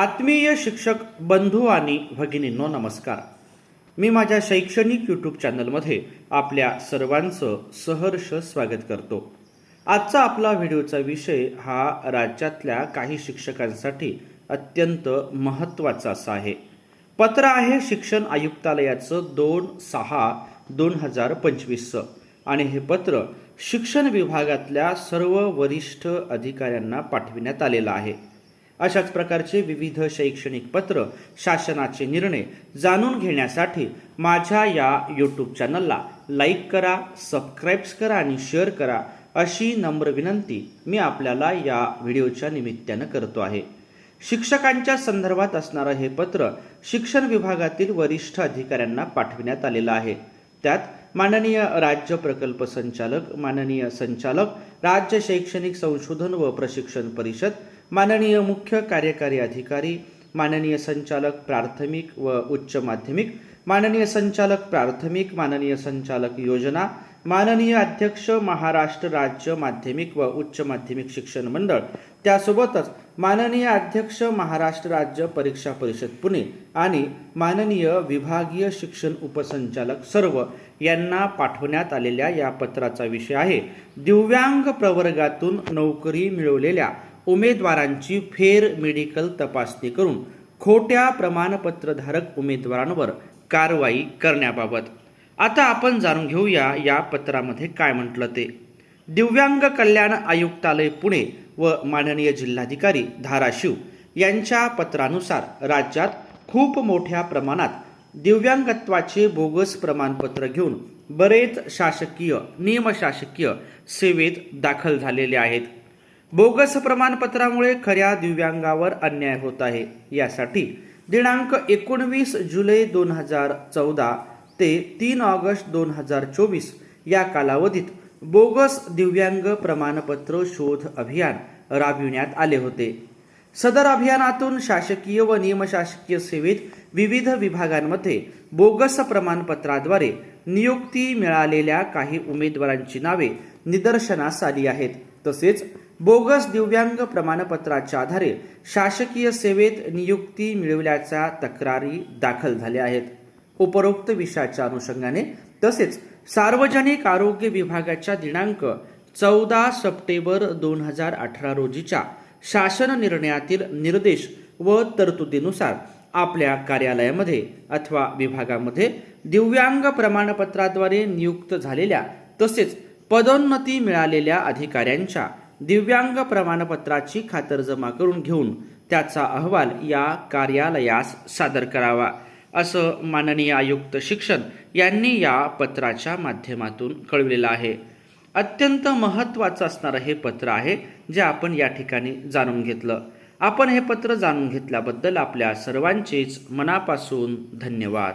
आत्मीय शिक्षक बंधू आणि भगिनींनो नमस्कार. मी माझ्या शैक्षणिक यूट्यूब चॅनलमध्ये आपल्या सर्वांचं सहर्ष स्वागत करतो. आजचा आपला व्हिडिओचा विषय हा राज्यातल्या काही शिक्षकांसाठी अत्यंत महत्त्वाचा असा आहे. पत्र आहे शिक्षण आयुक्तालयाचं दोन सहा दोन हजार पंचवीसचं. आणि हे पत्र शिक्षण विभागातल्या सर्व वरिष्ठ अधिकाऱ्यांना पाठविण्यात आलेलं आहे. अशाच प्रकारचे विविध शैक्षणिक पत्र शासनाचे निर्णय जाणून घेण्यासाठी माझ्या या यूट्यूब चॅनलला लाईक करा सबस्क्राईब्स करा आणि शेअर करा अशी नम्र विनंती मी आपल्याला या व्हिडिओच्या निमित्तानं करतो आहे. शिक्षकांच्या संदर्भात असणारं हे पत्र शिक्षण विभागातील वरिष्ठ अधिकाऱ्यांना पाठविण्यात आलेलं आहे. त्यात माननीय राज्य प्रकल्प संचालक माननीय संचालक राज्य शैक्षणिक संशोधन व प्रशिक्षण परिषद माननीय मुख्य कार्यकारी अधिकारी माननीय संचालक प्राथमिक व उच्च माध्यमिक माननीय संचालक प्राथमिक माननीय संचालक योजना माननीय अध्यक्ष महाराष्ट्र राज्य माध्यमिक व उच्च माध्यमिक शिक्षण मंडळ त्यासोबतच माननीय अध्यक्ष महाराष्ट्र राज्य परीक्षा परिषद पुणे आणि माननीय विभागीय शिक्षण उपसंचालक सर्व यांना पाठवण्यात आलेल्या या पत्राचा विषय आहे. दिव्यांग प्रवर्गातून नोकरी मिळवलेल्या उमेदवारांची फेर मेडिकल तपासणी करून खोट्या प्रमाणपत्रधारक उमेदवारांवर कारवाई करण्याबाबत. आता आपण जाणून घेऊया या पत्रामध्ये काय म्हटलं ते. दिव्यांग कल्याण आयुक्तालय पुणे व माननीय जिल्हाधिकारी धाराशिव यांच्या पत्रानुसार राज्यात खूप मोठ्या प्रमाणात दिव्यांगत्वाचे बोगस प्रमाणपत्र घेऊन बरेच शासकीय निमशासकीय सेवेत दाखल झालेले आहेत. बोगस प्रमाणपत्रामुळे खऱ्या दिव्यांगावर अन्याय होत आहे. यासाठी दिनांक एकोणवीस जुलै दोन हजार चौदा ते तीन ऑगस्ट दोन हजार चोवीस या कालावधीत बोगस दिव्यांग प्रमाणपत्र शोध अभियान राबविण्यात आले होते. सदर अभियानातून शासकीय व निमशासकीय सेवेत विविध विभागांमध्ये बोगस प्रमाणपत्राद्वारे नियुक्ती मिळालेल्या काही उमेदवारांची नावे निदर्शनास आली आहेत. तसेच बोगस दिव्यांग प्रमाणपत्राच्या आधारे शासकीय सेवेत नियुक्ती मिळवल्याच्या तक्रारी दाखल झाल्या आहेत. उपरोक्त विषयाच्या अनुषंगाने तसेच सार्वजनिक आरोग्य विभागाच्या दिनांक चौदा सप्टेंबर दोन हजार अठरा रोजीच्या शासन निर्णयातील निर्देश व तरतुदीनुसार आपल्या कार्यालयामध्ये अथवा विभागामध्ये दिव्यांग प्रमाणपत्राद्वारे नियुक्त झालेल्या तसेच पदोन्नती मिळालेल्या अधिकाऱ्यांच्या दिव्यांग प्रमाणपत्राची खातरजमा करून घेऊन त्याचा अहवाल या कार्यालयास सादर करावा असं माननीय आयुक्त शिक्षण यांनी या पत्राच्या माध्यमातून कळविलेलं आहे. अत्यंत महत्त्वाचं असणारं हे पत्र आहे जे आपण या ठिकाणी जाणून घेतलं. आपण हे पत्र जाणून घेतल्याबद्दल आपल्या सर्वांचेच मनापासून धन्यवाद.